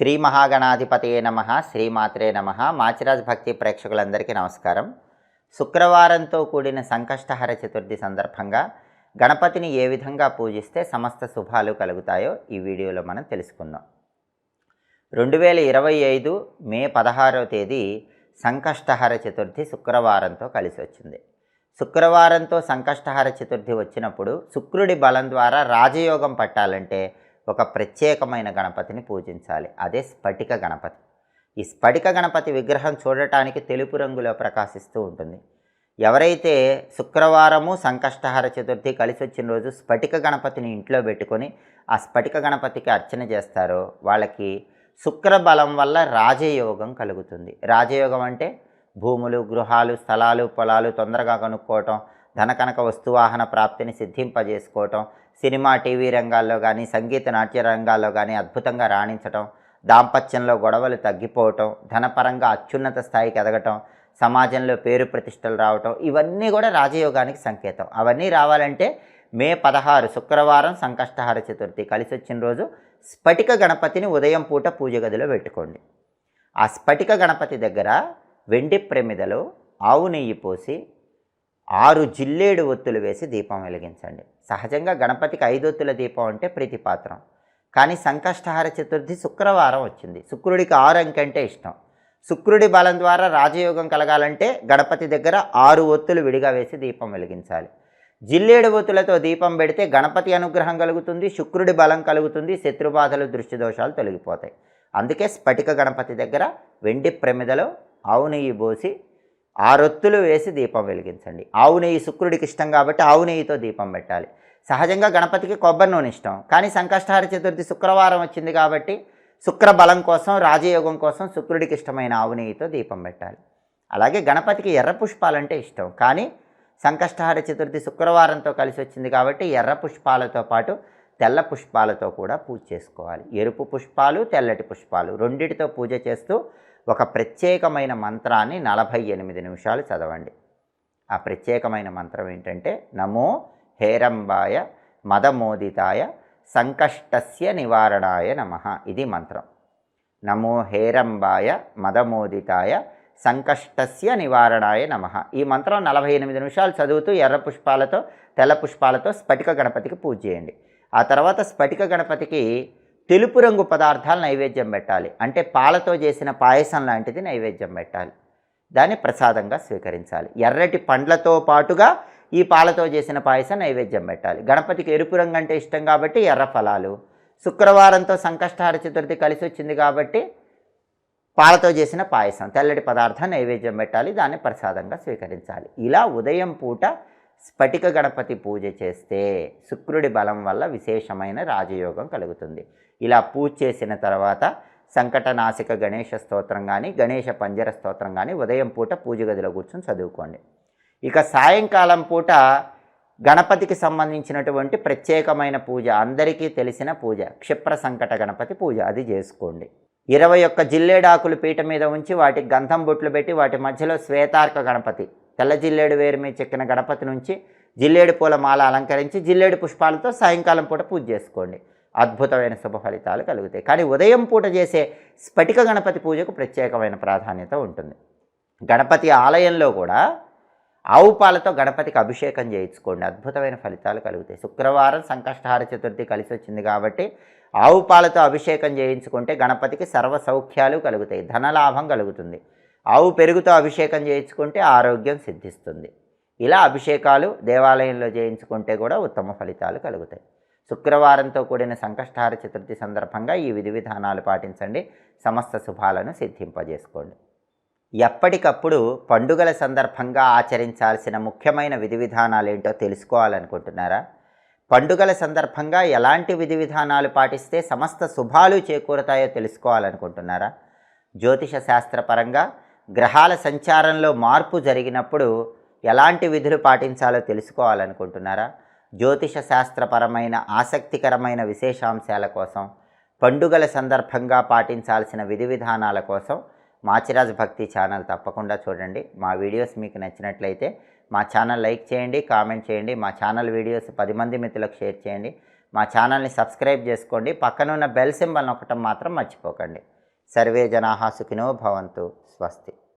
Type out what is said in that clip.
శ్రీ మహాగణాధిపతయే నమ శ్రీమాత్రే నమ. మాచిరాజ్ భక్తి ప్రేక్షకులందరికీ నమస్కారం. శుక్రవారంతో కూడిన సంకష్టహర చతుర్థి సందర్భంగా గణపతిని ఏ విధంగా పూజిస్తే సమస్త శుభాలు కలుగుతాయో ఈ వీడియోలో మనం తెలుసుకుందాం. రెండు వేల ఇరవై ఐదు మే పదహారవ తేదీ సంకష్టహర చతుర్థి శుక్రవారంతో కలిసి వచ్చింది. శుక్రవారంతో సంకష్టహర చతుర్థి వచ్చినప్పుడు శుక్రుడి బలం ద్వారా రాజయోగం పట్టాలంటే ఒక ప్రత్యేకమైన గణపతిని పూజించాలి. అదే స్ఫటిక గణపతి. ఈ స్ఫటిక గణపతి విగ్రహం చూడటానికి తెలుపు రంగులో ప్రకాశిస్తూ ఉంటుంది. ఎవరైతే శుక్రవారము సంకష్టహర చతుర్థి కలిసి వచ్చిన రోజు స్ఫటిక గణపతిని ఇంట్లో పెట్టుకొని ఆ స్ఫటిక గణపతికి అర్చన చేస్తారో వాళ్ళకి శుక్ర బలం వల్ల రాజయోగం కలుగుతుంది. రాజయోగం అంటే భూములు గృహాలు స్థలాలు పొలాలు తొందరగా కొనుక్కోవటం ధనకనక వస్తువాహన ప్రాప్తిని సిద్ధింపజేసుకోవటం సినిమా టీవీ రంగాల్లో కానీ సంగీత నాట్య రంగాల్లో కానీ అద్భుతంగా రాణించటం దాంపత్యంలో గొడవలు తగ్గిపోవటం ధనపరంగా అత్యున్నత స్థాయికి ఎదగటం సమాజంలో పేరు ప్రతిష్టలు రావటం ఇవన్నీ కూడా రాజయోగానికి సంకేతం. అవన్నీ రావాలంటే మే పదహారు శుక్రవారం సంకష్టహార చతుర్థి. కలిసి వచ్చిన రోజు స్ఫటిక గణపతిని ఉదయం పూట పూజ గదిలో పెట్టుకోండి. ఆ స్ఫటిక గణపతి దగ్గర వెండి ప్రమిదలో ఆవు నెయ్యి పోసి ఆరు జిల్లేడు ఒత్తులు వేసి దీపం వెలిగించండి. సహజంగా గణపతికి ఐదొత్తుల దీపం అంటే ప్రీతిపాత్రం కానీ సంకష్టహార చతుర్థి శుక్రవారం వచ్చింది. శుక్రుడికి ఆరు అంకంటే ఇష్టం. శుక్రుడి బలం ద్వారా రాజయోగం కలగాలంటే గణపతి దగ్గర ఆరు ఒత్తులు విడిగా వేసి దీపం వెలిగించాలి. జిల్లేడు ఒత్తులతో దీపం పెడితే గణపతి అనుగ్రహం కలుగుతుంది శుక్రుడి బలం కలుగుతుంది శత్రుబాధలు దృష్టి దోషాలు తొలగిపోతాయి. అందుకే స్ఫటిక గణపతి దగ్గర వెండి ప్రమిదలో ఆవు నెయ్యి పోసి ఆరొత్తులు వేసి దీపం వెలిగించండి. ఆవు నెయ్యి శుక్రుడికి ఇష్టం కాబట్టి ఆవు నెయ్యితో దీపం పెట్టాలి. సహజంగా గణపతికి కొబ్బరి నూనె ఇష్టం. కానీ సంకష్టహార చతుర్థి శుక్రవారం వచ్చింది కాబట్టి శుక్ర బలం కోసం రాజయోగం కోసం శుక్రుడికి ఇష్టమైన ఆవు నెయ్యితో దీపం పెట్టాలి. అలాగే గణపతికి ఎర్ర పుష్పాలంటే ఇష్టం. కానీ సంకష్టహార చతుర్థి శుక్రవారంతో కలిసి వచ్చింది కాబట్టి ఎర్ర పుష్పాలతో పాటు తెల్ల పుష్పాలతో కూడా పూజ చేసుకోవాలి. ఎరుపు పుష్పాలు తెల్లటి పుష్పాలు రెండిటితో పూజ చేస్తూ ఒక ప్రత్యేకమైన మంత్రాన్ని నలభై ఎనిమిది నిమిషాలు చదవండి. ఆ ప్రత్యేకమైన మంత్రం ఏంటంటే నమో హేరంబాయ మదమోదితాయ సంకష్టస్య నివారణాయ నమ. ఇది మంత్రం. నమో హేరంబాయ మదమోదితాయ సంకష్టస్య నివారణాయ నమ. ఈ మంత్రం నలభై ఎనిమిది నిమిషాలు చదువుతూ ఎర్ర పుష్పాలతో తెల్ల పుష్పాలతో స్ఫటిక గణపతికి పూజ చేయండి. ఆ తర్వాత స్ఫటిక గణపతికి తెలుపు రంగు పదార్థాలు నైవేద్యం పెట్టాలి. అంటే పాలతో చేసిన పాయసం లాంటిది నైవేద్యం పెట్టాలి. దాన్ని ప్రసాదంగా స్వీకరించాలి. ఎర్రటి పండ్లతో పాటుగా ఈ పాలతో చేసిన పాయసం నైవేద్యం పెట్టాలి. గణపతికి ఎరుపు రంగు అంటే ఇష్టం కాబట్టి ఎర్ర ఫలాలు. శుక్రవారంతో సంకష్టహార చతుర్థి కలిసి వచ్చింది కాబట్టి పాలతో చేసిన పాయసం తెల్లటి పదార్థం నైవేద్యం పెట్టాలి. దాన్ని ప్రసాదంగా స్వీకరించాలి. ఇలా ఉదయం పూట స్ఫటిక గణపతి పూజ చేస్తే శుక్రుడి బలం వల్ల విశేషమైన రాజయోగం కలుగుతుంది. ఇలా పూజ చేసిన తర్వాత సంకటనాశిక గణేష స్తోత్రం కానీ గణేష పంజర స్తోత్రం కానీ ఉదయం పూట పూజ గదిలో కూర్చొని చదువుకోండి. ఇక సాయంకాలం పూట గణపతికి సంబంధించినటువంటి ప్రత్యేకమైన పూజ అందరికీ తెలిసిన పూజ క్షిప్ర సంకట గణపతి పూజ అది చేసుకోండి. ఇరవై ఒక్క జిల్లేడాకులు పీట మీద ఉంచి వాటికి గంధం బొట్లు పెట్టి వాటి మధ్యలో శ్వేతార్క గణపతి తెల్ల జిల్లేడు వేరు మీద చెక్కిన గణపతి నుంచి జిల్లేడు పూల మాల అలంకరించి జిల్లేడు పుష్పాలతో సాయంకాలం పూట పూజ చేసుకోండి. అద్భుతమైన శుభ ఫలితాలు కలుగుతాయి. కానీ ఉదయం పూట చేసే స్ఫటిక గణపతి పూజకు ప్రత్యేకమైన ప్రాధాన్యత ఉంటుంది. గణపతి ఆలయంలో కూడా ఆవు పాలతో గణపతికి అభిషేకం చేయించుకోండి. అద్భుతమైన ఫలితాలు కలుగుతాయి. శుక్రవారం సంకష్టహార చతుర్థి కలిసి వచ్చింది కాబట్టి ఆవు పాలతో అభిషేకం చేయించుకుంటే గణపతికి సర్వ సౌఖ్యాలు కలుగుతాయి. ధనలాభం కలుగుతుంది. ఆవు పెరుగుతో అభిషేకం చేయించుకుంటే ఆరోగ్యం సిద్ధిస్తుంది. ఇలా అభిషేకాలు దేవాలయంలో చేయించుకుంటే కూడా ఉత్తమ ఫలితాలు కలుగుతాయి. శుక్రవారంతో కూడిన సంకష్టహార చతుర్థి సందర్భంగా ఈ విధి విధానాలు పాటించండి. సమస్త శుభాలను సిద్ధింపజేసుకోండి. ఎప్పటికప్పుడు పండుగల సందర్భంగా ఆచరించాల్సిన ముఖ్యమైన విధి విధానాలు ఏంటో తెలుసుకోవాలనుకుంటున్నారా? పండుగల సందర్భంగా ఎలాంటి విధి విధానాలు పాటిస్తే సమస్త శుభాలు చేకూరుతాయో తెలుసుకోవాలనుకుంటున్నారా? జ్యోతిష శాస్త్రపరంగా గ్రహాల సంచారంలో మార్పు జరిగినప్పుడు ఎలాంటి విధులు పాటించాలో తెలుసుకోవాలనుకుంటున్నారా? జ్యోతిష శాస్త్రపరమైన ఆసక్తికరమైన విశేషాంశాల కోసం పండుగల సందర్భంగా పాటించాల్సిన విధి విధానాల కోసం మాచిరాజ్ భక్తి ఛానల్ తప్పకుండా చూడండి. మా వీడియోస్ మీకు నచ్చినట్లయితే మా ఛానల్ లైక్ చేయండి కామెంట్ చేయండి మా ఛానల్ వీడియోస్ పది మంది మిత్రులకు షేర్ చేయండి. మా ఛానల్ని సబ్స్క్రైబ్ చేసుకోండి. పక్కనున్న బెల్ సింబల్ నొక్కటం మాత్రం మర్చిపోకండి. సర్వే జనాహా సుఖినో భవంతు. ස්වස්ති